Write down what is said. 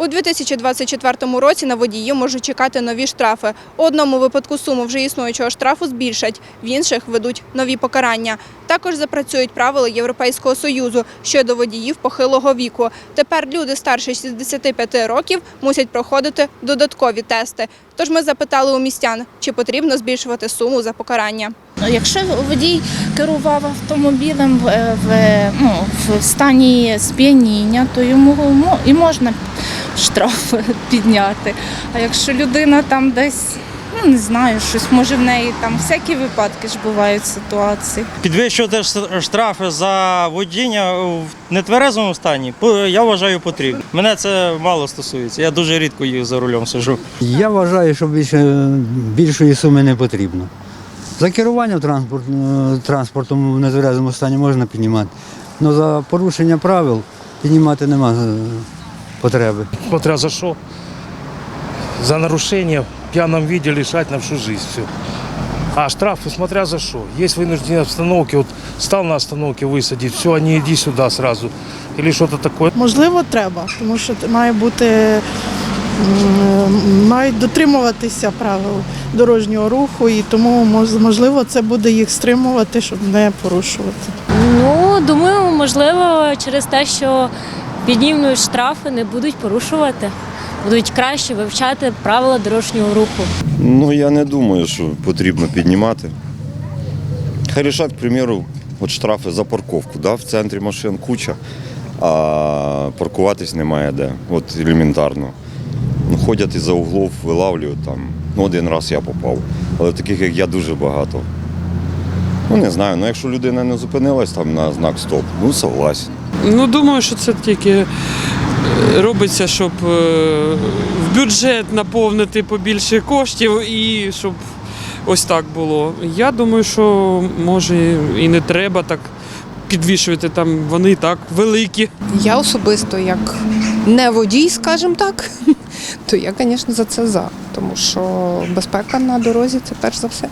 У 2024 році на водіїв можуть чекати нові штрафи. У одному випадку суму вже існуючого штрафу збільшать, в інших ведуть нові покарання. Також запрацюють правила Європейського союзу щодо водіїв похилого віку. Тепер люди старше 65 років мусять проходити додаткові тести. Тож ми запитали у містян, чи потрібно збільшувати суму за покарання. Якщо водій керував автомобілем в, в, ну, в стані сп'яніння, то йому і можна штраф підняти. А якщо людина там десь, ну не знаю, щось може в неї там всякі випадки ж бувають ситуації. Підвищувати штрафи за водіння в нетверезому стані, по- я вважаю потрібно. Мене це мало стосується. Я дуже рідко їх за рулем сижу. Я вважаю, що більше, більшої суми не потрібно. За керування транспорт, е, транспортом в нетверезому стані можна піднімати, але за порушення правил піднімати нема е, потреби. Смотря за что. За нарушение в пьяном виде лишать на всю жизнь. Все. А штрафы смотря за что. Есть вынужденные остановки. Вот стал на остановке высадить, все, а не иди сюда сразу. Или что-то такое. Можливо, треба, тому що має бути м, мають дотримуватися правил дорожнього руху, і тому можливо це буде їх стримувати, щоб не порушувати. Ну, думаю, можливо, через те, що піднімуть штрафи, не будуть порушувати, будуть краще вивчати правила дорожнього руху. Ну, я не думаю, що потрібно піднімати. Хай рішать, к примеру, от штрафи за парковку. Да? В центрі машин куча, а паркуватись немає де. От елементарно. Ну, ходять із-за углов, вилавлюють там. Ну, один раз я попав. Але таких, як я, дуже багато. Ну, не знаю, ну якщо людина не зупинилась там на знак стоп, ну согласен. Ну, думаю, що це тільки е, робиться, щоб е, в бюджет наповнити побільше коштів і щоб ось так було. Я думаю, що може і не треба так підвішувати там, вони і так великі. Я особисто, як не водій, скажімо так, то я, звісно, за це за. Тому що безпека на дорозі це перш за все.